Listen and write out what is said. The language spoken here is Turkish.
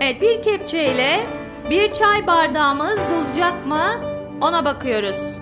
Evet bir kepçeyle bir çay bardağımız dolacak mı? Ona bakıyoruz.